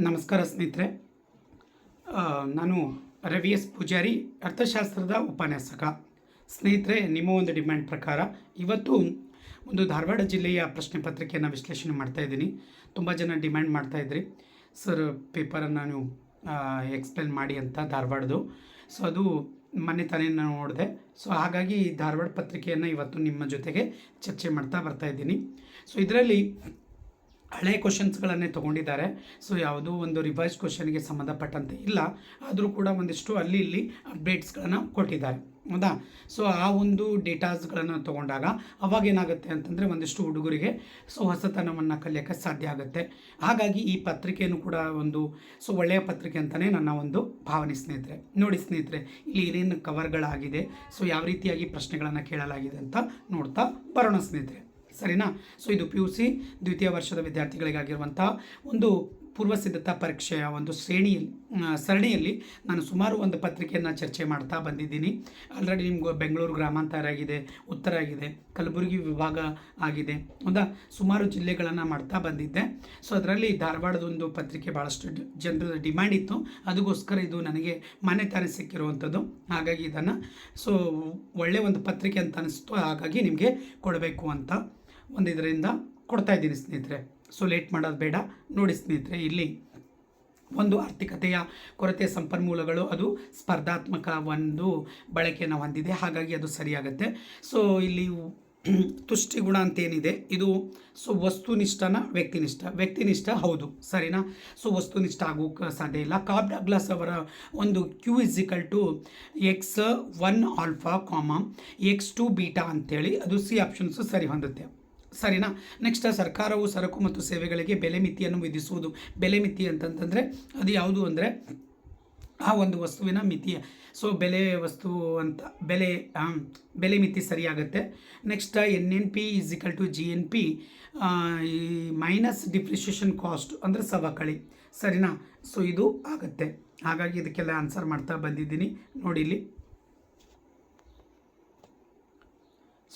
ನಮಸ್ಕಾರ ಸ್ನೇಹಿತರೆ. ನಾನು ರವಿ ಎಸ್ ಪೂಜಾರಿ, ಅರ್ಥಶಾಸ್ತ್ರದ ಉಪನ್ಯಾಸಕ. ಸ್ನೇಹಿತರೆ, ನಿಮ್ಮ ಒಂದು ಡಿಮ್ಯಾಂಡ್ ಪ್ರಕಾರ ಇವತ್ತು ಒಂದು ಧಾರವಾಡ ಜಿಲ್ಲೆಯ ಪ್ರಶ್ನೆ ಪತ್ರಿಕೆಯನ್ನು ವಿಶ್ಲೇಷಣೆ ಮಾಡ್ತಾಯಿದ್ದೀನಿ ತುಂಬ ಜನ ಡಿಮ್ಯಾಂಡ್ ಮಾಡ್ತಾಯಿದ್ರಿ ಸರ್, ಪೇಪರನ್ನು ನೀವು ಎಕ್ಸ್ಪ್ಲೇನ್ ಮಾಡಿ ಅಂತ ಧಾರವಾಡದು. ಸೊ, ಅದು ಮೊನ್ನೆ ತಾನೇ ನಾನು ನೋಡಿದೆ. ಸೊ, ಹಾಗಾಗಿ ಧಾರವಾಡ ಪತ್ರಿಕೆಯನ್ನು ಇವತ್ತು ನಿಮ್ಮ ಜೊತೆಗೆ ಚರ್ಚೆ ಮಾಡ್ತಾ ಬರ್ತಾ ಇದ್ದೀನಿ. ಸೊ, ಇದರಲ್ಲಿ ಹಳೆ ಕ್ವಶನ್ಸ್ಗಳನ್ನೇ ತೊಗೊಂಡಿದ್ದಾರೆ. ಸೊ ಯಾವುದೂ ಒಂದು ರಿವೈಸ್ ಕ್ವಶನ್ಗೆ ಸಂಬಂಧಪಟ್ಟಂತೆ ಇಲ್ಲ. ಆದರೂ ಕೂಡ ಒಂದಿಷ್ಟು ಅಲ್ಲಿ ಇಲ್ಲಿ ಅಪ್ಡೇಟ್ಸ್ಗಳನ್ನು ಕೊಟ್ಟಿದ್ದಾರೆ. ಹೌದಾ? ಸೊ ಆ ಒಂದು ಡೇಟಾಸ್ಗಳನ್ನು ತೊಗೊಂಡಾಗ ಅವಾಗ ಏನಾಗುತ್ತೆ ಅಂತಂದರೆ ಒಂದಿಷ್ಟು ಹುಡುಗರಿಗೆ ಸೊ, ಹೊಸತನವನ್ನು ಕಲಿಯೋಕ್ಕೆ ಸಾಧ್ಯ ಆಗುತ್ತೆ. ಹಾಗಾಗಿ ಈ ಪತ್ರಿಕೆಯನ್ನು ಕೂಡ ಒಂದು ಸೊ, ಒಳ್ಳೆಯ ಪತ್ರಿಕೆ ಅಂತಲೇ ನನ್ನ ಒಂದು ಭಾವನೆ ಸ್ನೇಹಿತರೆ. ನೋಡಿ ಸ್ನೇಹಿತರೆ, ಇಲ್ಲಿ ಏನೇನು ಕವರ್ಗಳಾಗಿದೆ ಸೊ, ಯಾವ ರೀತಿಯಾಗಿ ಪ್ರಶ್ನೆಗಳನ್ನು ಕೇಳಲಾಗಿದೆ ಅಂತ ನೋಡ್ತಾ ಬರೋಣ ಸ್ನೇಹಿತರೆ. ಸರಿನಾ? ಸೊ ಇದು ಪಿ ಯು ಸಿ ದ್ವಿತೀಯ ವರ್ಷದ ವಿದ್ಯಾರ್ಥಿಗಳಿಗಾಗಿರುವಂಥ ಒಂದು ಪೂರ್ವ ಸಿದ್ಧತಾ ಪರೀಕ್ಷೆಯ ಒಂದು ಶ್ರೇಣಿಯಲ್ಲಿ ಸರಣಿಯಲ್ಲಿ ನಾನು ಸುಮಾರು ಒಂದು ಪತ್ರಿಕೆಯನ್ನು ಚರ್ಚೆ ಮಾಡ್ತಾ ಬಂದಿದ್ದೀನಿ. ಆಲ್ರೆಡಿ ನಿಮ್ಗೆ ಬೆಂಗಳೂರು ಗ್ರಾಮಾಂತರ ಆಗಿದೆ, ಉತ್ತರ ಆಗಿದೆ, ಕಲಬುರಗಿ ವಿಭಾಗ ಆಗಿದೆ ಹೌದಾ ಸುಮಾರು ಜಿಲ್ಲೆಗಳನ್ನು ಮಾಡ್ತಾ ಬಂದಿದ್ದೆ. ಸೊ ಅದರಲ್ಲಿ ಧಾರವಾಡದೊಂದು ಪತ್ರಿಕೆ ಭಾಳಷ್ಟು ಜನರ ಡಿಮ್ಯಾಂಡ್ ಇತ್ತು. ಅದಕ್ಕೋಸ್ಕರ ಇದು ನನಗೆ ಮಾನ್ಯತೆ ಸಿಕ್ಕಿರುವಂಥದ್ದು. ಹಾಗಾಗಿ ಇದನ್ನು ಸೊ ಒಳ್ಳೆಯ ಒಂದು ಪತ್ರಿಕೆ ಅಂತ ಅನಿಸ್ತು. ಹಾಗಾಗಿ ನಿಮಗೆ ಕೊಡಬೇಕು ಅಂತ. ಒಂದು ಇದರಿಂದ ಕೊಡ್ತಾ ಇದ್ದೀನಿ ಸ್ನೇಹಿತರೆ. ಸೊ ಲೇಟ್ ಮಾಡೋದು ಬೇಡ. ನೋಡಿ ಸ್ನೇಹಿತರೆ, ಇಲ್ಲಿ ಒಂದು ಆರ್ಥಿಕತೆಯ ಕೊರತೆ ಸಂಪನ್ಮೂಲಗಳು, ಅದು ಸ್ಪರ್ಧಾತ್ಮಕ ಒಂದು ಬಳಕೆಯನ್ನು ಹೊಂದಿದೆ ಹಾಗಾಗಿ ಅದು ಸರಿಯಾಗುತ್ತೆ. ಸೊ ಇಲ್ಲಿ ತುಷ್ಟಿಗುಣ ಅಂತ ಏನಿದೆ ಇದು ಸೊ ವಸ್ತುನಿಷ್ಠನ ವ್ಯಕ್ತಿನಿಷ್ಠ. ವ್ಯಕ್ತಿನಿಷ್ಠ ಹೌದು, ಸರಿನಾ? ಸೊ ವಸ್ತುನಿಷ್ಠ ಆಗೋಕ್ಕೆ ಸಾಧ್ಯ ಇಲ್ಲ. ಕಾಬ್ ಡಗ್ಲಾಸ್ ಅವರ ಒಂದು Q is equal to X one alpha comma X two beta ಅಂಥೇಳಿ ಅದು ಸಿ ಆಪ್ಷನ್ಸು ಸರಿ ಹೊಂದುತ್ತೆ. ಸರಿನಾ? ನೆಕ್ಸ್ಟ್ ಸರ್ಕಾರವು ಸರಕು ಮತ್ತು ಸೇವೆಗಳಿಗೆ ಬೆಲೆ ಮಿತಿಯನ್ನು ವಿಧಿಸುವುದು. ಬೆಲೆ ಮಿತಿ ಅಂತಂತಂದರೆ ಅದು ಯಾವುದು ಅಂದರೆ ಆ ಒಂದು ವಸ್ತುವಿನ ಮಿತಿ. ಸೊ ಬೆಲೆ ವಸ್ತು ಅಂತ, ಬೆಲೆ ಬೆಲೆ ಮಿತಿ ಸರಿಯಾಗುತ್ತೆ. Next N N P is equal to G N P minus depreciation cost ಅಂದರೆ ಸವಕಳಿ. ಸರಿನಾ? ಸೊ ಇದು ಆಗುತ್ತೆ. ಹಾಗಾಗಿ ಇದಕ್ಕೆಲ್ಲ ಆನ್ಸರ್ ಮಾಡ್ತಾ ಬಂದಿದ್ದೀನಿ. ನೋಡಿ ಇಲ್ಲಿ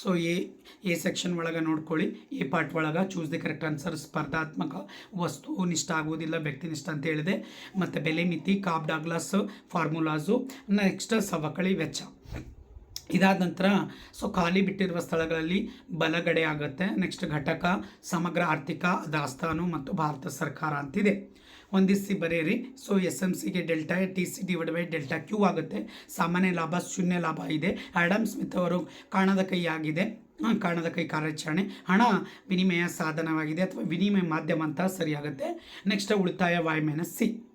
ಸೊ ಎ ಎ ಸೆಕ್ಷನ್ ಒಳಗೆ ನೋಡ್ಕೊಳ್ಳಿ. ಎ ಪಾರ್ಟ್ ಒಳಗೆ ಚೂಸ್ ದಿ ಕರೆಕ್ಟ್ ಆನ್ಸರ್ ಸ್ಪರ್ಧಾತ್ಮಕ ವಸ್ತು ನಿಷ್ಠ ಆಗೋದಿಲ್ಲ ವ್ಯಕ್ತಿನಿಷ್ಠ ಅಂತ ಹೇಳಿದೆ. ಮತ್ತು ಬೆಲೆ, ಮಿತಿ ಕಾಪ್ ಡಾಗ್ಲಾಸ್ ಫಾರ್ಮುಲಾಸು ನೆಕ್ಸ್ಟ್ ಸವಕಳಿ ವೆಚ್ಚ. ಇದಾದ ನಂತರ ಸೊ ಖಾಲಿ ಬಿಟ್ಟಿರುವ ಸ್ಥಳಗಳಲ್ಲಿ ಬಲಗಡೆ ಆಗುತ್ತೆ. ನೆಕ್ಸ್ಟ್ ಘಟಕ, ಸಮಗ್ರ ಆರ್ಥಿಕ ದಾಸ್ತಾನು ಮತ್ತು ಭಾರತ ಸರ್ಕಾರ ಅಂತಿದೆ. ಹೊಂದಿಸಿ ಬರೆಯಿರಿ. ಸೊ ಎಸ್ ಎಂ ಸಿಗೆ delta T C divide by delta Q ಆಗುತ್ತೆ. ಸಾಮಾನ್ಯ ಲಾಭ ಶೂನ್ಯ ಲಾಭ ಇದೆ. ಆ್ಯಡಮ್ ಸ್ಮಿತ್ ಅವರು ಕಾಣದ ಕೈ ಆಗಿದೆ. ಆ, ಕಾಣದ ಕೈ ಕಾರ್ಯಾಚರಣೆ. ಹಣ ವಿನಿಮಯ ಸಾಧನವಾಗಿದೆ ಅಥವಾ ವಿನಿಮಯ ಮಾಧ್ಯಮ ಅಂತ ಸರಿಯಾಗುತ್ತೆ. ನೆಕ್ಸ್ಟ್ ಉಳಿತಾಯ ವಾಯ್ ಮೈನಸ್ ಸಿ.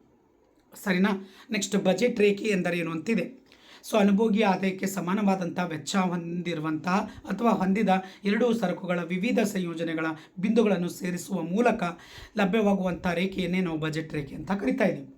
ಸರಿನಾ? ನೆಕ್ಸ್ಟ್ ಬಜೆಟ್ ರೇಖೆ ಎಂದರೇನು ಅಂತಿದೆ? ಸೊ ಅನುಭೋಗಿ ಆದಾಯಕ್ಕೆ ಸಮಾನವಾದಂಥ ವೆಚ್ಚ ಹೊಂದಿರುವಂತಹ ಅಥವಾ ಹೊಂದಿದ ಎರಡೂ ಸರಕುಗಳ ವಿವಿಧ ಸಂಯೋಜನೆಗಳ ಬಿಂದುಗಳನ್ನು ಸೇರಿಸುವ ಮೂಲಕ ಲಭ್ಯವಾಗುವಂಥ ರೇಖೆಯನ್ನೇ ನಾವು ಬಜೆಟ್ ರೇಖೆ ಅಂತ ಕರಿತಾ ಇದ್ದೀವಿ.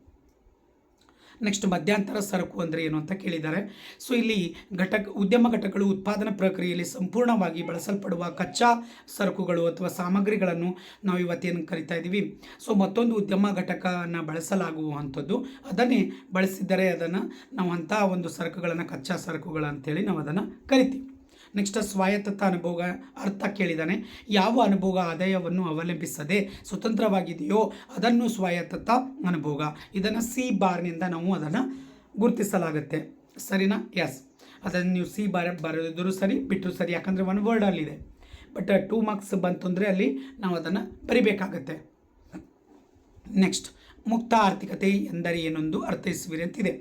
ನೆಕ್ಸ್ಟ್ ಮಧ್ಯಂತರ ಸರಕು ಅಂದರೆ ಏನು ಅಂತ ಕೇಳಿದ್ದಾರೆ. ಸೊ ಇಲ್ಲಿ ಘಟಕ, ಉದ್ಯಮ ಘಟಕಗಳು ಉತ್ಪಾದನಾ ಪ್ರಕ್ರಿಯೆಯಲ್ಲಿ ಸಂಪೂರ್ಣವಾಗಿ ಬಳಸಲ್ಪಡುವ ಕಚ್ಚಾ ಸರಕುಗಳು ಅಥವಾ ಸಾಮಗ್ರಿಗಳನ್ನು ನಾವು ಇವತ್ತೇನು ಕರಿತಾ ಇದ್ದೀವಿ. ಸೊ ಮತ್ತೊಂದು ಉದ್ಯಮ ಘಟಕವನ್ನು ಬಳಸಲಾಗುವಂಥದ್ದು. ಅದನ್ನೇ ಬಳಸಿದರೆ ಅದನ್ನು ನಾವು ಅಂತಹ ಒಂದು ಸರಕುಗಳನ್ನು, ಕಚ್ಚಾ ಸರಕುಗಳು ಅಂತೇಳಿ ನಾವು ಅದನ್ನು ಕರಿತೀವಿ. ನೆಕ್ಸ್ಟ್ ಸ್ವಾಯತ್ತ ಅನುಭೋಗ ಅರ್ಥ ಕೇಳಿದ್ದಾನೆ ಯಾವ ಅನುಭೋಗ ಆದಾಯವನ್ನು ಅವಲಂಬಿಸದೆ ಸ್ವತಂತ್ರವಾಗಿದೆಯೋ ಅದನ್ನು ಸ್ವಾಯತ್ತ ಅನುಭೋಗ. ಇದನ್ನು ಸಿ ಬಾರ್ನಿಂದ ನಾವು ಅದನ್ನು ಗುರುತಿಸಲಾಗುತ್ತೆ. ಸರಿನಾ? ಎಸ್ ಅದನ್ನು ನೀವು ಸಿ ಬಾರ್ ಬರೆದಿದ್ರು ಸರಿ ಬಿಟ್ಟರು ಸರಿ, ಯಾಕಂದರೆ ಒನ್ ವರ್ಡಲ್ಲಿದೆ ಬಟ್ ಟೂ ಮಾರ್ಕ್ಸ್ ಬಂತು ಅಂದರೆ ಅಲ್ಲಿ ನಾವು ಅದನ್ನು ಬರಿಬೇಕಾಗತ್ತೆ. ನೆಕ್ಸ್ಟ್ ಮುಕ್ತ ಆರ್ಥಿಕತೆ ಎಂದರೆ ಏನೊಂದು ಅರ್ಥೈಸುವಿರಿ ಅಂತಿದೆ.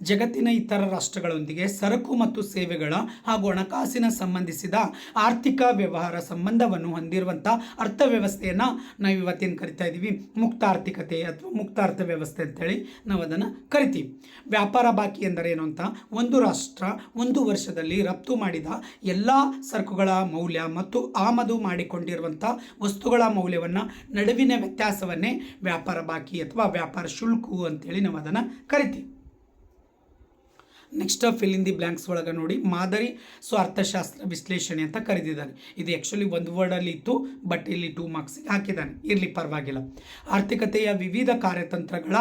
ಜಗತ್ತಿನ ಇತರ ರಾಷ್ಟ್ರಗಳೊಂದಿಗೆ ಸರಕು ಮತ್ತು ಸೇವೆಗಳ ಹಾಗೂ ಹಣಕಾಸಿನ ಸಂಬಂಧಿಸಿದ ಆರ್ಥಿಕ ವ್ಯವಹಾರ ಸಂಬಂಧವನ್ನು ಹೊಂದಿರುವಂಥ ಅರ್ಥವ್ಯವಸ್ಥೆಯನ್ನು ನಾವು ಇವತ್ತೇನು ಕರಿತಾ ಇದ್ದೀವಿ ಮುಕ್ತ ಆರ್ಥಿಕತೆ ಅಥವಾ ಮುಕ್ತ ಅರ್ಥವ್ಯವಸ್ಥೆ ಅಂತೇಳಿ ನಾವು ಅದನ್ನು ಕರಿತೀವಿ. ವ್ಯಾಪಾರ ಬಾಕಿ ಎಂದರೇನು ಅಂತ? ಒಂದು ರಾಷ್ಟ್ರ ಒಂದು ವರ್ಷದಲ್ಲಿ ರಫ್ತು ಮಾಡಿದ ಎಲ್ಲ ಸರಕುಗಳ ಮೌಲ್ಯ ಮತ್ತು ಆಮದು ಮಾಡಿಕೊಂಡಿರುವಂಥ ವಸ್ತುಗಳ ಮೌಲ್ಯವನ್ನು ನಡುವಿನ ವ್ಯತ್ಯಾಸವನ್ನೇ ವ್ಯಾಪಾರ ಬಾಕಿ ಅಥವಾ ವ್ಯಾಪಾರ ಶುಲ್ಕು ಅಂತೇಳಿ ನಾವು ಅದನ್ನು ಕರಿತೀವಿ. Next fill in the blanks ಒಳಗೆ ನೋಡಿ, ಮಾದರಿ ಸೊ ಅರ್ಥಶಾಸ್ತ್ರ ವಿಶ್ಲೇಷಣೆ ಅಂತ ಕರೆದಿದ್ದಾನೆ. ಇದು ಆ್ಯಕ್ಚುಲಿ ಒಂದು ವರ್ಡಲ್ಲಿ ಇತ್ತು ಬಟ್ ಇಲ್ಲಿ ಟೂ ಮಾರ್ಕ್ಸಿಗೆ ಹಾಕಿದ್ದಾನೆ. ಇರಲಿ, ಪರವಾಗಿಲ್ಲ. ಆರ್ಥಿಕತೆಯ ವಿವಿಧ ಕಾರ್ಯತಂತ್ರಗಳ,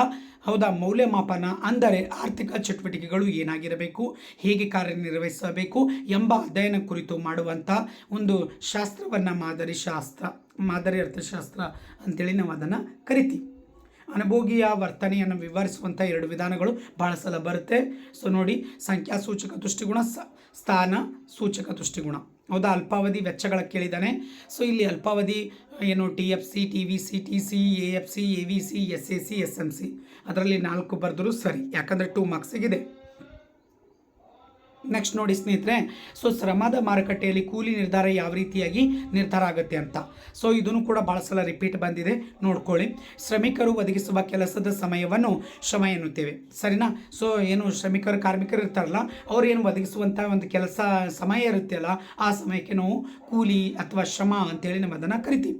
ಹೌದಾ, ಮೌಲ್ಯಮಾಪನ ಅಂದರೆ ಆರ್ಥಿಕ ಚಟುವಟಿಕೆಗಳು ಏನಾಗಿರಬೇಕು, ಹೇಗೆ ಕಾರ್ಯನಿರ್ವಹಿಸಬೇಕು ಎಂಬ ಅಧ್ಯಯನ ಕುರಿತು ಮಾಡುವಂಥ ಒಂದು ಶಾಸ್ತ್ರವನ್ನು ಮಾದರಿ ಶಾಸ್ತ್ರ, ಮಾದರಿ ಅರ್ಥಶಾಸ್ತ್ರ ಅಂತೇಳಿ ನಾವು ಅದನ್ನು ಕರಿತೀವಿ. ಅನುಭೋಗಿಯ ವರ್ತನೆಯನ್ನು ವಿವರಿಸುವಂಥ ಎರಡು ವಿಧಾನಗಳು ಬಹಳ ಸಲ ಬರುತ್ತೆ. ಸೊ ನೋಡಿ, ಸಂಖ್ಯಾ ಸೂಚಕ ದೃಷ್ಟಿಗುಣ, ಸ, ಸ್ಥಾನ ಸೂಚಕ ದೃಷ್ಟಿಗುಣ. ಹೌದಾ? ಅಲ್ಪಾವಧಿ ವೆಚ್ಚಗಳ ಕೇಳಿದ್ದಾನೆ ಸೊ ಇಲ್ಲಿ ಅಲ್ಪಾವಧಿ ಏನು, T F C, T V C, T C, A F C, A V C, S A C, S M C. ಅದರಲ್ಲಿ ನಾಲ್ಕು ಬರೆದರೂ ಸರಿ. ಯಾಕಂದರೆ ಟೂ ಮಾರ್ಕ್ಸಿಗಿದೆ ನೆಕ್ಸ್ಟ್ ನೋಡಿ ಸ್ನೇಹಿತರೆ ಸೊ ಶ್ರಮದ ಮಾರುಕಟ್ಟೆಯಲ್ಲಿ ಕೂಲಿ ನಿರ್ಧಾರ ಯಾವ ರೀತಿಯಾಗಿ ನಿರ್ಧಾರ ಆಗುತ್ತೆ ಅಂತ. ಸೊ ಇದನ್ನು ಕೂಡ ಭಾಳ ಸಲ ರಿಪೀಟ್ ಬಂದಿದೆ, ನೋಡ್ಕೊಳ್ಳಿ. ಶ್ರಮಿಕರು ಒದಗಿಸುವ ಕೆಲಸದ ಸಮಯವನ್ನು ಶ್ರಮ ಎನ್ನುತ್ತೇವೆ. ಸರಿನಾ? ಸೊ ಏನು ಶ್ರಮಿಕರು, ಕಾರ್ಮಿಕರು ಇರ್ತಾರಲ್ಲ, ಅವ್ರು ಏನು ಒದಗಿಸುವಂಥ ಒಂದು ಕೆಲಸ, ಸಮಯ ಇರುತ್ತೆ ಅಲ್ಲ ಆ ಸಮಯಕ್ಕೆ ನಾವು ಕೂಲಿ ಅಥವಾ ಶ್ರಮ ಅಂತೇಳಿ ನಾವು ಅದನ್ನು ಕರಿತೀವಿ.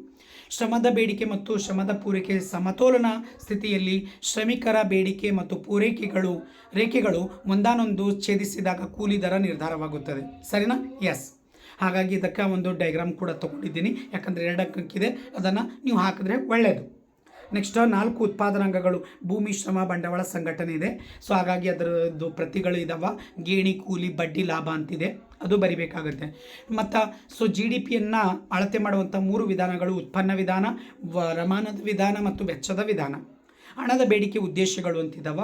ಶ್ರಮದ ಬೇಡಿಕೆ ಮತ್ತು ಶ್ರಮದ ಪೂರೈಕೆ ಸಮತೋಲನ ಸ್ಥಿತಿಯಲ್ಲಿ ಶ್ರಮಿಕರ ಬೇಡಿಕೆ ಮತ್ತು ಪೂರೈಕೆಗಳು, ರೇಖೆಗಳು ಒಂದಾನೊಂದು ಛೇದಿಸಿದಾಗ ಕೂಲಿ ದರ ನಿರ್ಧಾರವಾಗುತ್ತದೆ. ಸರಿನಾ? ಎಸ್ ಹಾಗಾಗಿ ಇದಕ್ಕೆ ಒಂದು ಡೈಗ್ರಾಮ್ ಕೂಡ ತಗೊಂಡಿದ್ದೀನಿ. ಯಾಕಂದರೆ ಎರಡಕ್ಕಿದೆ. ಅದನ್ನು ನೀವು ಹಾಕಿದ್ರೆ ಒಳ್ಳೆಯದು ನೆಕ್ಸ್ಟ್ ನಾಲ್ಕು ಉತ್ಪಾದನಾಂಗಗಳು. ಭೂಮಿ, ಶ್ರಮ, ಬಂಡವಾಳ ಸಂಘಟನೆ ಇದೆ. ಸೊ ಹಾಗಾಗಿ ಅದರದ್ದು ಪ್ರತಿಗಳು ಇದಾವ. ಗೇಣಿ, ಕೂಲಿ, ಬಡ್ಡಿ, ಲಾಭ ಅಂತಿದೆ. ಅದು ಬರಿಬೇಕಾಗುತ್ತೆ. ಮತ್ತು ಸೊ ಜಿ ಡಿ ಪಿಯನ್ನು ಅಳತೆ ಮಾಡುವಂಥ ಮೂರು ವಿಧಾನಗಳು ಉತ್ಪನ್ನ ವಿಧಾನ ರಮಾನದ ವಿಧಾನ ಮತ್ತು ವೆಚ್ಚದ ವಿಧಾನ. ಹಣದ ಬೇಡಿಕೆ ಉದ್ದೇಶಗಳು ಅಂತಿದ್ದಾವ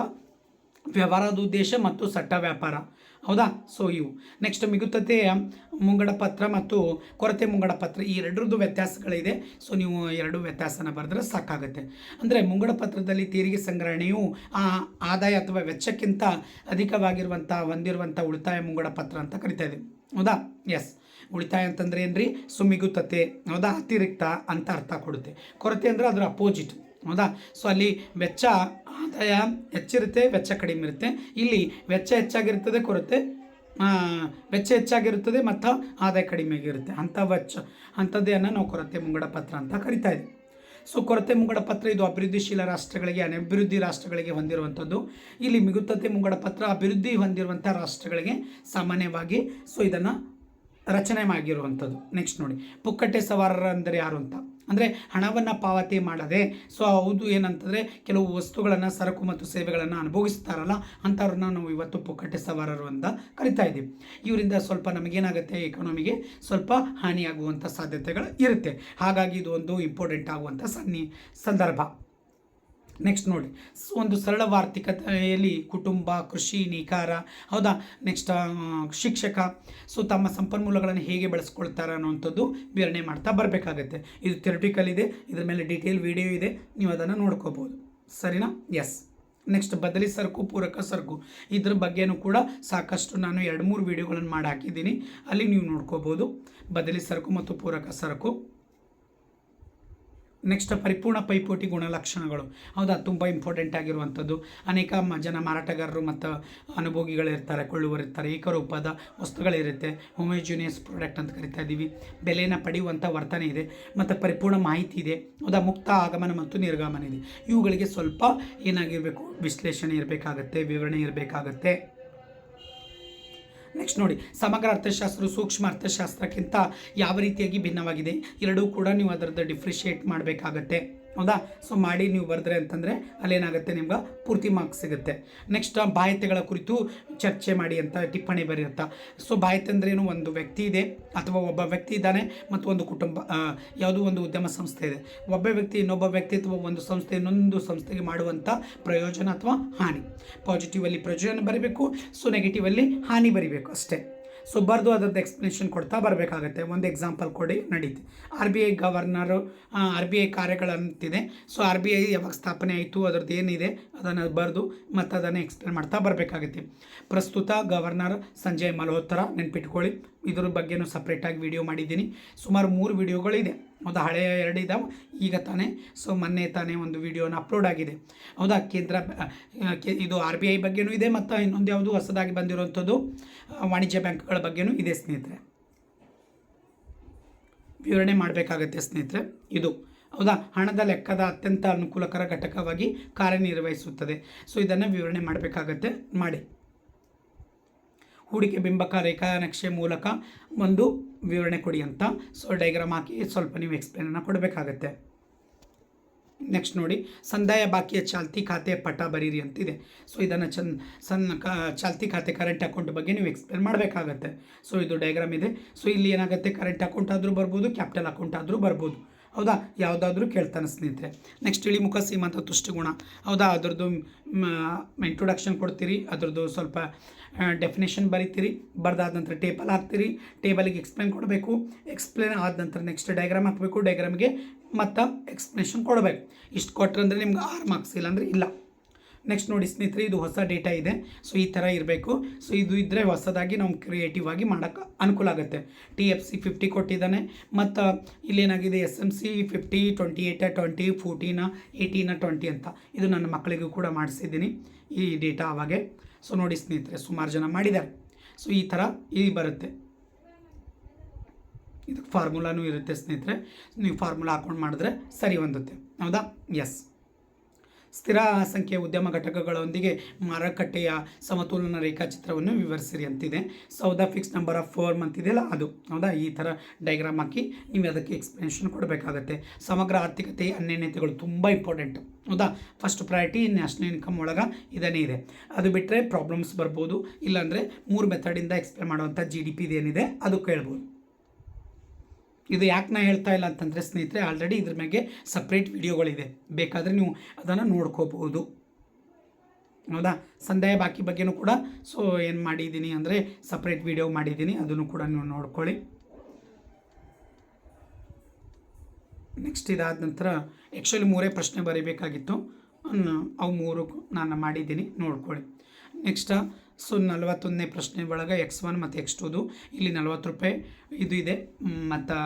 ವ್ಯವಹಾರದ ಉದ್ದೇಶ ಮತ್ತು ಸಟ್ಟ ವ್ಯಾಪಾರ. ಹೌದಾ? ಸೊ ಇವು. ನೆಕ್ಸ್ಟ್ ಮಿಗುತತೆ, ಮುಂಗಡ ಪತ್ರ ಮತ್ತು ಕೊರತೆ ಮುಂಗಡ ಪತ್ರ. ಈ ಎರಡರದ್ದು ವ್ಯತ್ಯಾಸಗಳಿದೆ. ಸೊ ನೀವು ಎರಡು ವ್ಯತ್ಯಾಸನ ಬರೆದ್ರೆ ಸಾಕಾಗುತ್ತೆ. ಅಂದರೆ ಮುಂಗಡ ಪತ್ರದಲ್ಲಿ ತೆರಿಗೆ ಸಂಗ್ರಹಣೆಯು ಆ ಆದಾಯ ಅಥವಾ ವೆಚ್ಚಕ್ಕಿಂತ ಅಧಿಕವಾಗಿರುವಂಥ, ಹೊಂದಿರುವಂಥ ಉಳಿತಾಯ ಮುಂಗಡ ಪತ್ರ ಅಂತ ಕರಿತಾ ಇದೆ ಹೌದಾ? ಎಸ್ ಉಳಿತಾಯ ಅಂತಂದ್ರೆ ಏನ್ರಿ? ಸೊ ಮಿಗುತ್ತತೆ ಹೌದಾ? ಅತಿರಿಕ್ತ ಅಂತ ಅರ್ಥ ಕೊಡುತ್ತೆ. ಕೊರತೆ ಅಂದರೆ ಅದರ ಅಪೋಸಿಟ್ ಹೌದಾ? ಸೊ ಅಲ್ಲಿ ವೆಚ್ಚ ಆದಾಯ ಹೆಚ್ಚಿರುತ್ತೆ, ವೆಚ್ಚ ಕಡಿಮೆ ಇರುತ್ತೆ. ಇಲ್ಲಿ ವೆಚ್ಚ ಹೆಚ್ಚಾಗಿರ್ತದೆ ಕೊರತೆ ವೆಚ್ಚ ಹೆಚ್ಚಾಗಿರುತ್ತದೆ ಮತ್ತು ಆದಾಯ ಕಡಿಮೆ ಆಗಿರುತ್ತೆ. ಅಂಥ ವೆಚ್ಚ ಅಂಥದ್ದೇನ ನಾವು ಕೊರತೆ ಮುಂಗಡ ಪತ್ರ ಅಂತ ಕರಿತಾ ಇದ್ದೀವಿ ಸೊ ಕೊರತೆ ಮುಂಗಡ ಪತ್ರ ಇದು ಅಭಿವೃದ್ಧಿಶೀಲ ರಾಷ್ಟ್ರಗಳಿಗೆ ಅನಭಿವೃದ್ಧಿ ರಾಷ್ಟ್ರಗಳಿಗೆ ಹೊಂದಿರುವಂಥದ್ದು. ಇಲ್ಲಿ ಮಿಗುತತೆ ಮುಂಗಡ ಪತ್ರ ಅಭಿವೃದ್ಧಿ ಹೊಂದಿರುವಂಥ ರಾಷ್ಟ್ರಗಳಿಗೆ ಸಾಮಾನ್ಯವಾಗಿ ಸೊ ಇದನ್ನು ರಚನೆ ಆಗಿರುವಂಥದ್ದು ನೆಕ್ಸ್ಟ್ ನೋಡಿ. ಪುಕ್ಕಟ್ಟೆ ಸವಾರರ ಅಂದರೆ ಯಾರು ಅಂತ? ಅಂದರೆ ಹಣವನ್ನು ಪಾವತಿ ಮಾಡದೆ. ಸೊ ಹೌದು ಏನಂತಂದರೆ ಕೆಲವು ವಸ್ತುಗಳನ್ನು ಸರಕು ಮತ್ತು ಸೇವೆಗಳನ್ನು ಅನುಭವಿಸ್ತಾರಲ್ಲ ಅಂಥವ್ರನ್ನ ನಾವು ಇವತ್ತು ಪುಕ್ಕಟ್ಟೆ ಸವಾರರು ಅಂತ ಕರಿತಾ ಇದ್ದೀವಿ. ಇವರಿಂದ ಸ್ವಲ್ಪ ನಮಗೇನಾಗುತ್ತೆ ಎಕಾನಮಿಗೆ ಸ್ವಲ್ಪ ಹಾನಿಯಾಗುವಂಥ ಸಾಧ್ಯತೆಗಳು ಇರುತ್ತೆ. ಹಾಗಾಗಿ ಇದು ಒಂದು ಇಂಪಾರ್ಟೆಂಟ್ ಆಗುವಂಥ ಸನ್ನಿ, ಸಂದರ್ಭ. ನೆಕ್ಸ್ಟ್ ನೋಡಿ. ಒಂದು ಸರಳ ಆರ್ಥಿಕತೆಯಲ್ಲಿ ಕುಟುಂಬ, ಕೃಷಿ ನೇಕಾರ ಹೌದಾ? ನೆಕ್ಸ್ಟ್ ಶಿಕ್ಷಕ. ಸೊ ತಮ್ಮ ಸಂಪನ್ಮೂಲಗಳನ್ನು ಹೇಗೆ ಬಳಸ್ಕೊಳ್ತಾರೆ ಅನ್ನೋವಂಥದ್ದು ವಿವರಣೆ ಮಾಡ್ತಾ ಬರಬೇಕಾಗತ್ತೆ. ಇದು ಥೆರಟಿಕಲ್ ಇದೆ. ಇದ್ರ ಮೇಲೆ ಡೀಟೇಲ್ ವಿಡಿಯೋ ಇದೆ. ನೀವು ಅದನ್ನು ನೋಡ್ಕೋಬೋದು ಸರಿನಾ? ಎಸ್ ನೆಕ್ಸ್ಟ್ ಬದಲಿ ಸರಕು, ಪೂರಕ ಸರಕು. ಇದ್ರ ಬಗ್ಗೆನೂ ಕೂಡ ಸಾಕಷ್ಟು ನಾನು ಎರಡು ಮೂರು ವೀಡಿಯೋಗಳನ್ನು ಮಾಡಿ ಹಾಕಿದ್ದೀನಿ. ಅಲ್ಲಿ ನೀವು ನೋಡ್ಕೋಬೋದು ಬದಲಿ ಸರಕು ಮತ್ತು ಪೂರಕ ಸರಕು. ನೆಕ್ಸ್ಟ್ ಪರಿಪೂರ್ಣ ಪೈಪೋಟಿ ಗುಣಲಕ್ಷಣಗಳು. ಹೌದಾ? ತುಂಬ ಇಂಪಾರ್ಟೆಂಟ್ ಆಗಿರುವಂಥದ್ದು. ಅನೇಕ ಜನ ಮಾರಾಟಗಾರರು ಮತ್ತು ಅನುಭೋಗಿಗಳಿರ್ತಾರೆ ಕೊಳ್ಳುವರಿರ್ತಾರೆ ಏಕರೂಪದ ವಸ್ತುಗಳಿರುತ್ತೆ. ಹೋಮೋಜಿನಿಯಸ್ ಪ್ರಾಡಕ್ಟ್ ಅಂತ ಕರಿತಾ ಇದ್ದೀವಿ ಬೆಲೆನ ಪಡೆಯುವಂಥ ವರ್ತನೆ ಇದೆ. ಮತ್ತು ಪರಿಪೂರ್ಣ ಮಾಹಿತಿ ಇದೆ. ಹೌದಾ? ಮುಕ್ತ ಆಗಮನ ಮತ್ತು ನಿರ್ಗಮನ ಇದೆ. ಇವುಗಳಿಗೆ ಸ್ವಲ್ಪ ಏನಾಗಿರಬೇಕು? ವಿಶ್ಲೇಷಣೆ ಇರಬೇಕಾಗತ್ತೆ, ವಿವರಣೆ ಇರಬೇಕಾಗತ್ತೆ. ನೆಕ್ಸ್ಟ್ ನೋಡಿ, ಸಮಗ್ರ ಅರ್ಥಶಾಸ್ತ್ರ, ಸೂಕ್ಷ್ಮ ಅರ್ಥಶಾಸ್ತ್ರಕ್ಕಿಂತ ಯಾವ ರೀತಿಯಾಗಿ ಭಿನ್ನವಾಗಿದೆ? ಎರಡೂ ಕೂಡ ನೀವು ಅದರದ್ದು ಡಿಫ್ರಿಷಿಯೇಟ್ ಮಾಡಬೇಕಾಗತ್ತೆ. ಹೌದಾ? ಸೊ ಮಾಡಿ ನೀವು ಬರೆದ್ರೆ ಅಂತಂದರೆ ಅಲ್ಲೇನಾಗುತ್ತೆ ನಿಮ್ಗೆ ಪೂರ್ತಿ ಮಾರ್ಕ್ಸ್ ಸಿಗುತ್ತೆ. ನೆಕ್ಸ್ಟ್ ಬಾಹ್ಯತೆಗಳ ಕುರಿತು ಚರ್ಚೆ ಮಾಡಿ ಅಂತ ಟಿಪ್ಪಣಿ ಬರೆಯುತ್ತಾ. ಸೊ ಬಾಧ್ಯತೆ ಅಂದ್ರೇನು? ಒಂದು ವ್ಯಕ್ತಿ ಇದೆ ಅಥವಾ ಒಬ್ಬ ವ್ಯಕ್ತಿ ಇದ್ದಾನೆ ಮತ್ತು ಒಂದು ಕುಟುಂಬ ಯಾವುದೋ ಒಂದು ಉದ್ಯಮ ಸಂಸ್ಥೆ ಇದೆ. ಒಬ್ಬ ವ್ಯಕ್ತಿ ಇನ್ನೊಬ್ಬ ವ್ಯಕ್ತಿ ಅಥವಾ ಒಂದು ಸಂಸ್ಥೆ ಇನ್ನೊಂದು ಸಂಸ್ಥೆಗೆ ಮಾಡುವಂಥ ಪ್ರಯೋಜನ ಅಥವಾ ಹಾನಿ. ಪಾಸಿಟಿವಲ್ಲಿ ಪ್ರಯೋಜನ ಬರೀಬೇಕು ಸೊ ನೆಗೆಟಿವಲ್ಲಿ ಹಾನಿ ಬರಿಬೇಕು ಅಷ್ಟೇ. ಸೊ ಬರೆದು ಅದರದ್ದು ಎಕ್ಸ್ಪ್ಲನೇಷನ್ ಕೊಡ್ತಾ ಬರಬೇಕಾಗತ್ತೆ. ಒಂದು ಎಕ್ಸಾಂಪಲ್ ಕೊಡಿ, ನಡೀತು. R B I governor R B I ಕಾರ್ಯಗಳಂತಿದೆ. So R B I ಯಾವಾಗ ಸ್ಥಾಪನೆ ಆಯಿತು, ಅದರದ್ದು ಏನಿದೆ, ಅದನ್ನು ಬರೆದು ಮತ್ತು ಅದನ್ನು ಎಕ್ಸ್ಪ್ಲೇನ್ ಮಾಡ್ತಾ ಬರಬೇಕಾಗುತ್ತೆ. ಪ್ರಸ್ತುತ ಗವರ್ನರ್ ಸಂಜಯ್ ಮಲ್ಹೋತ್ರ ನೆನ್ಪಿಟ್ಕೊಳ್ಳಿ. ಇದ್ರ ಬಗ್ಗೆನೂ ಸಪ್ರೇಟಾಗಿ ವಿಡಿಯೋ ಮಾಡಿದ್ದೀನಿ. ಸುಮಾರು ಮೂರು ವಿಡಿಯೋಗಳಿದೆ ಹೌದಾ? ಹಳೆಯ ಎರಡು ಇದಾವೆ. ಈಗ ತಾನೇ ಸೊ ಮೊನ್ನೆ ತಾನೇ ಒಂದು ವಿಡಿಯೋನ ಅಪ್ಲೋಡ್ ಆಗಿದೆ. ಹೌದಾ? ಕೇಂದ್ರ ಇದು ಆರ್ ಬಿ ಐ ಬಗ್ಗೆನೂ ಇದೆ ಮತ್ತು ಇನ್ನೊಂದು ಯಾವುದು ಹೊಸದಾಗಿ ಬಂದಿರುವಂಥದ್ದು ವಾಣಿಜ್ಯ ಬ್ಯಾಂಕ್ಗಳ ಬಗ್ಗೆನೂ ಇದೆ ಸ್ನೇಹಿತರೆ. ವಿವರಣೆ ಮಾಡಬೇಕಾಗತ್ತೆ ಸ್ನೇಹಿತರೆ, ಇದು. ಹೌದಾ? ಹಣದ ಲೆಕ್ಕದ ಅತ್ಯಂತ ಅನುಕೂಲಕರ ಘಟಕವಾಗಿ ಕಾರ್ಯನಿರ್ವಹಿಸುತ್ತದೆ. ಸೊ ಇದನ್ನು ವಿವರಣೆ ಮಾಡಬೇಕಾಗತ್ತೆ. ಮಾಡಿ. ಹೂಡಿಕೆ ಬಿಂಬಕ ರೇಖಾ ನಕ್ಷೆ ಮೂಲಕ ಒಂದು ವಿವರಣೆ ಕೊಡಿ ಅಂತ. ಸೊ ಡೈಗ್ರಾಮ್ ಹಾಕಿ ಸ್ವಲ್ಪ ನೀವು ಎಕ್ಸ್ಪ್ಲೇನನ್ನು ಕೊಡಬೇಕಾಗತ್ತೆ. ನೆಕ್ಸ್ಟ್ ನೋಡಿ, ಸಂದಾಯ ಬಾಕಿಯ ಚಾಲ್ತಿ ಖಾತೆ ಪಟ ಬರೀರಿ ಅಂತಿದೆ. ಸೊ ಇದನ್ನು ಚಂದ ಸಣ್ಣ ಕ, ಚಾಲ್ತಿ ಖಾತೆ ಕರೆಂಟ್ ಅಕೌಂಟ್ ಬಗ್ಗೆ ನೀವು ಎಕ್ಸ್ಪ್ಲೇನ್ ಮಾಡಬೇಕಾಗತ್ತೆ. ಸೊ ಇದು ಡೈಗ್ರಾಮ್ ಇದೆ. ಸೊ ಇಲ್ಲಿ ಏನಾಗುತ್ತೆ? ಕರೆಂಟ್ ಅಕೌಂಟ್ ಆದರೂ ಬರ್ಬೋದು ಕ್ಯಾಪಿಟಲ್ ಅಕೌಂಟ್ ಆದರೂ ಬರ್ಬೋದು. ಹೌದಾ? ಯಾವುದಾದ್ರೂ ಕೇಳ್ತಾನೆ ಸ್ನೇಹಿತರೆ. ನೆಕ್ಸ್ಟ್ ಇಳಿಮುಖ ಸೀಮಂತ ತುಷ್ಟಿಗುಣ. ಹೌದಾ? ಅದರದ್ದು ಇಂಟ್ರೊಡಕ್ಷನ್ ಕೊಡ್ತೀರಿ. ಅದರದ್ದು ಸ್ವಲ್ಪ ಡೆಫಿನೇಷನ್ ಬರಿತೀರಿ, ಬರೆದಾದ ನಂತರ ಟೇಬಲ್ ಹಾಕ್ತೀರಿ ಟೇಬಲಿಗೆ ಎಕ್ಸ್ಪ್ಲೇನ್ ಕೊಡಬೇಕು ಎಕ್ಸ್ಪ್ಲೇನ್ ಆದ ನಂತರ ನೆಕ್ಸ್ಟ್ ಡಯಾಗ್ರಾಮ್ ಹಾಕಬೇಕು ಡಯಾಗ್ರಾಮ್ಗೆ ಮತ್ತು ಎಕ್ಸ್ಪ್ಲನೇಷನ್ ಕೊಡಬೇಕು. ಇಷ್ಟು ಕೊಟ್ಟರೆ ನಿಮ್ಗೆ ಆರು ಮಾರ್ಕ್ಸ್ ಇಲ್ಲಾಂದರೆ ಇಲ್ಲ. ನೆಕ್ಸ್ಟ್ ನೋಡಿ ಸ್ನೇಹಿತರೆ, ಇದು ಹೊಸ ಡೇಟಾ ಇದೆ. ಸೊ ಈ ಥರ ಇರಬೇಕು. ಸೊ ಇದು ಇದ್ದರೆ ಹೊಸದಾಗಿ ನಾವು ಕ್ರಿಯೇಟಿವ್ ಆಗಿ ಮಾಡೋಕ್ಕೆ ಅನುಕೂಲ ಆಗುತ್ತೆ. ಟಿ ಎಫ್ ಸಿ ಫಿಫ್ಟಿ ಕೊಟ್ಟಿದ್ದಾನೆ. ಮತ್ತು ಇಲ್ಲೇನಾಗಿದೆ S M C fifty twenty eight twenty fourteen eighteen twenty ಅಂತ. ಇದು ನನ್ನ ಮಕ್ಕಳಿಗೂ ಕೂಡ ಮಾಡಿಸಿದ್ದೀನಿ ಈ ಡೇಟಾ ಅವಾಗೆ ಸೊ ನೋಡಿ ಸ್ನೇಹಿತರೆ, ಸುಮಾರು ಜನ ಮಾಡಿದ್ದಾರೆ. ಸೊ ಈ ಥರ ಈ ಬರುತ್ತೆ. ಇದಕ್ಕೆ ಫಾರ್ಮುಲಾನೂ ಇರುತ್ತೆ ಸ್ನೇಹಿತರೆ. ನೀವು ಫಾರ್ಮುಲಾ ಹಾಕೊಂಡು ಮಾಡಿದ್ರೆ ಸರಿ ಹೊಂದುತ್ತೆ. ಹೌದಾ? ಎಸ್ ಸ್ಥಿರ ಸಂಖ್ಯೆಯ ಉದ್ಯಮ ಘಟಕಗಳೊಂದಿಗೆ ಮಾರುಕಟ್ಟೆಯ ಸಮತೋಲನ ರೇಖಾಚಿತ್ರವನ್ನು ವಿವರಿಸಿರಿ ಅಂತಿದೆ. ಸೌದ ಫಿಕ್ಸ್ ನಂಬರ್ ಆಫ್ ಫೋರ್ಮ್ ಅಂತಿದೆಯಲ್ಲ ಅದು? ಹೌದಾ? ಈ ಥರ ಡೈಗ್ರಾಮ್ ಹಾಕಿ ನೀವು ಅದಕ್ಕೆ ಎಕ್ಸ್ಪ್ಲನೇಷನ್ ಕೊಡಬೇಕಾಗತ್ತೆ. ಸಮಗ್ರ ಆರ್ಥಿಕತೆ ಅನ್ಯನ್ಯತೆಗಳು ತುಂಬ ಇಂಪಾರ್ಟೆಂಟ್ ಹೌದಾ? ಫಸ್ಟ್ ಪ್ರಯಾರಿಟಿ ನ್ಯಾಷನಲ್ ಇನ್ಕಮ್ ಒಳಗೆ ಇದನ್ನೇ ಇದೆ. ಅದು ಬಿಟ್ಟರೆ ಪ್ರಾಬ್ಲಮ್ಸ್ ಬರ್ಬೋದು. ಇಲ್ಲಾಂದರೆ ಮೂರು ಮೆಥಡಿಂದ ಎಕ್ಸ್ಪ್ಲೇನ್ ಮಾಡುವಂಥ ಜಿ ಡಿ ಪಿದೇನಿದೆ ಅದು ಕೇಳ್ಬೋದು. ಇದು ಯಾಕೆ ನಾ ಹೇಳ್ತಾ ಇಲ್ಲ ಅಂತಂದರೆ, ಸ್ನೇಹಿತರೆ ಆಲ್ರೆಡಿ ಇದ್ರ ಮ್ಯಾಗೆ ಸಪ್ರೇಟ್ ವಿಡಿಯೋಗಳಿದೆ ಬೇಕಾದರೆ ನೀವು ಅದನ್ನು ನೋಡ್ಕೋಬಹುದು. ಹೌದಾ? ಸಂದೇಹ ಬಾಕಿ ಬಗ್ಗೆನೂ ಕೂಡ ಸೊ ಏನು ಮಾಡಿದ್ದೀನಿ ಅಂದರೆ ಸಪ್ರೇಟ್ ವಿಡಿಯೋ ಮಾಡಿದ್ದೀನಿ ಅದನ್ನು ಕೂಡ ನೀವು ನೋಡ್ಕೊಳ್ಳಿ. ನೆಕ್ಸ್ಟ್ ಇದಾದ ನಂತರ ಆ್ಯಕ್ಚುಲಿ ಮೂರೇ ಪ್ರಶ್ನೆ ಬರೀಬೇಕಾಗಿತ್ತು. ಅವು ಮೂರು ನಾನು ಮಾಡಿದ್ದೀನಿ. ನೋಡ್ಕೊಳ್ಳಿ. ನೆಕ್ಸ್ಟ್ ಸೊ ನಲವತ್ತೊಂದನೇ ಪ್ರಶ್ನೆ ಒಳಗೆ ಎಕ್ಸ್ ಒನ್ ಮತ್ತು ಎಕ್ಸ್ ಟೂದು ಇಲ್ಲಿ ನಲ್ವತ್ತು ರೂಪಾಯಿ ಇದು ಇದೆ. ಮತ್ತು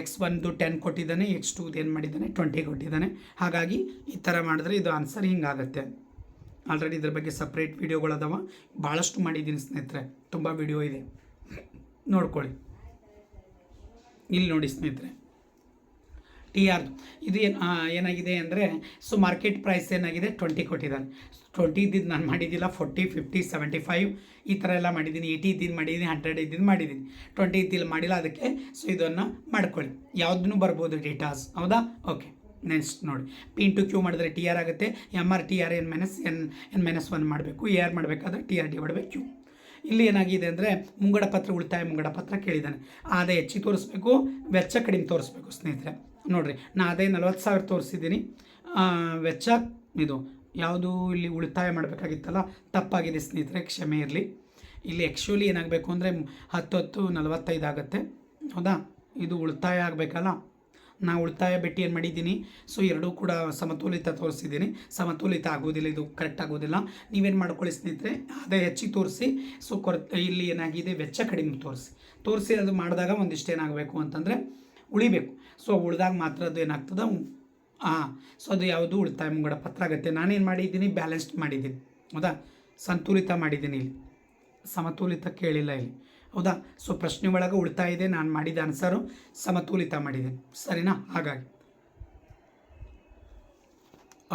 ಎಕ್ಸ್ ಒನ್ದು ಟೆನ್ ಕೊಟ್ಟಿದ್ದಾನೆ ಎಕ್ಸ್ ಟೂದು ಏನು ಮಾಡಿದ್ದಾನೆ ಟ್ವೆಂಟಿ ಕೊಟ್ಟಿದ್ದಾನೆ. ಹಾಗಾಗಿ ಈ ಥರ ಮಾಡಿದ್ರೆ ಇದು ಆನ್ಸರ್ ಹಿಂಗಾಗತ್ತೆ ಆಲ್ರೆಡಿ ಇದ್ರ ಬಗ್ಗೆ ಸಪ್ರೇಟ್ ವೀಡಿಯೋಗಳದಾವ ಭಾಳಷ್ಟು ಮಾಡಿದ್ದೀನಿ ಸ್ನೇಹಿತರೆ. ತುಂಬ ವಿಡಿಯೋ ಇದೆ. ನೋಡ್ಕೊಳ್ಳಿ. ಇಲ್ಲಿ ನೋಡಿ ಸ್ನೇಹಿತರೆ. ಟಿ ಆರ್ದು ಇದು ಏನು ಏನಾಗಿದೆ ಅಂದರೆ ಸೊ ಮಾರ್ಕೆಟ್ ಪ್ರೈಸ್ ಏನಾಗಿದೆ? ಟ್ವೆಂಟಿ ಕೊಟ್ಟಿದ್ದಾನೆ. ಟ್ವೆಂಟಿ ಇದ್ದಿದ್ದು ನಾನು ಮಾಡಿದ್ದಿಲ್ಲ ಫೋರ್ಟಿ ಫಿಫ್ಟಿ ಸೆವೆಂಟಿ ಫೈವ್ ಈ ಥರ ಎಲ್ಲ ಮಾಡಿದ್ದೀನಿ. ಏಯ್ಟಿ ಇದ್ದಿದ್ದು ಮಾಡಿದ್ದೀನಿ ಹಂಡ್ರೆಡ್ ಇದ್ದಿದ್ದು ಮಾಡಿದ್ದೀನಿ. ಟ್ವೆಂಟಿ ಇದ್ದಿಲ್ಲ ಮಾಡಿಲ್ಲ, ಅದಕ್ಕೆ ಸೊ ಇದನ್ನು ಮಾಡ್ಕೊಳ್ಳಿ. ಯಾವುದನ್ನು ಬರ್ಬೋದು ಡೇಟಾಸ್ ಹೌದಾ? ಓಕೆ ನೆಕ್ಸ್ಟ್ ನೋಡಿ. ಪಿ ಇಂಟು ಕ್ಯೂ ಮಾಡಿದ್ರೆ ಟಿ ಆರ್ ಆಗುತ್ತೆ. M R T R N minus N N minus one ಮಾಡಬೇಕು. ಎ ಆರ್ ಮಾಡಬೇಕಾದ್ರೆ ಟಿ ಆರ್ ಡಿ ಮಾಡಬೇಕು ಕ್ಯೂ ಇಲ್ಲಿ ಏನಾಗಿದೆ ಅಂದರೆ, ಮುಂಗಡ ಪತ್ರ ಉಳಿತಾಯ ಮುಂಗಡ ಪತ್ರ ಕೇಳಿದ್ದಾನೆ. ಆದಾಯ ಹೆಚ್ಚಿಗೆ ತೋರಿಸ್ಬೇಕು, ವೆಚ್ಚ ಕಡಿಮೆ ತೋರಿಸ್ಬೇಕು ಸ್ನೇಹಿತರೆ. ನೋಡಿರಿ, ನಾ ಅದೇ ನಲ್ವತ್ತು ಸಾವಿರ ತೋರಿಸಿದ್ದೀನಿ. ವೆಚ್ಚ ಇದು, ಯಾವುದು ಇಲ್ಲಿ ಉಳಿತಾಯ ಮಾಡಬೇಕಾಗಿತ್ತಲ್ಲ, ತಪ್ಪಾಗಿದೆ ಸ್ನೇಹಿತರೆ, ಕ್ಷಮೆ ಇರಲಿ. ಇಲ್ಲಿ ಆ್ಯಕ್ಚುಲಿ ಏನಾಗಬೇಕು ಅಂದರೆ ಹತ್ತು ಹತ್ತು ನಲವತ್ತೈದು ಆಗುತ್ತೆ. ಹೌದಾ? ಇದು ಉಳಿತಾಯ ಆಗಬೇಕಲ್ಲ? ನಾ ಉಳಿತಾಯ ಭೇಟಿ ಏನು ಮಾಡಿದ್ದೀನಿ? ಸೊ ಎರಡೂ ಕೂಡ ಸಮತೋಲಿತ ತೋರಿಸಿದ್ದೀನಿ. ಸಮತೋಲಿತ ಆಗೋದಿಲ್ಲ, ಇದು ಕರೆಕ್ಟ್ ಆಗೋದಿಲ್ಲ. ನೀವೇನು ಮಾಡ್ಕೊಳ್ಳಿ ಸ್ನೇಹಿತರೆ, ಅದೇ ಹೆಚ್ಚಿಗೆ ತೋರಿಸಿ. ಸೊ ಕೊರ, ಇಲ್ಲಿ ಏನಾಗಿದೆ, ವೆಚ್ಚ ಕಡಿಮೆ ತೋರಿಸಿ. ತೋರಿಸಿ, ಅದು ಮಾಡಿದಾಗ ಒಂದಿಷ್ಟು ಏನಾಗಬೇಕು ಅಂತಂದರೆ ಉಳಿಬೇಕು. ಸೊ ಉಳಿದಾಗ ಮಾತ್ರ ಅದು ಏನಾಗ್ತದೆ? ಹಾಂ ಸೊ ಅದು ಯಾವುದು ಉಳಿತಾಯ ಮುಂಗಡ ಪತ್ರ ಆಗುತ್ತೆ. ನಾನೇನು ಮಾಡಿದ್ದೀನಿ? ಬ್ಯಾಲೆನ್ಸ್ಡ್ ಮಾಡಿದ್ದೀನಿ. ಹೌದಾ? ಸಂತುಲಿತ ಮಾಡಿದ್ದೀನಿ ಇಲ್ಲಿ. ಸಮತೋಲಿತ ಕೇಳಿಲ್ಲ ಇಲ್ಲಿ. ಹೌದಾ? ಸೊ ಪ್ರಶ್ನೆ ಒಳಗೆ ಉಳಿತಾಯ ಇದೆ. ನಾನು ಮಾಡಿದ ಆನ್ಸರು ಸಮತೋಲಿತ ಮಾಡಿದ್ದೀನಿ ಸರಿನಾ? ಹಾಗಾಗಿ.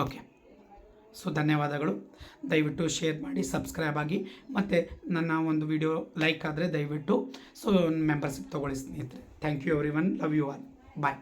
ಓಕೆ. ಸೊ ಧನ್ಯವಾದಗಳು. ದಯವಿಟ್ಟು ಶೇರ್ ಮಾಡಿ, ಸಬ್ಸ್ಕ್ರೈಬ್ ಆಗಿ. ಮತ್ತು ನನ್ನ ಒಂದು ವಿಡಿಯೋ ಲೈಕ್ ಆದರೆ ದಯವಿಟ್ಟು ಸೊ ಮೆಂಬರ್ಶಿಪ್ ತೊಗೊಳ್ಳಿ ಸ್ನೇಹಿತರೆ. Thank you everyone love you all. Bye.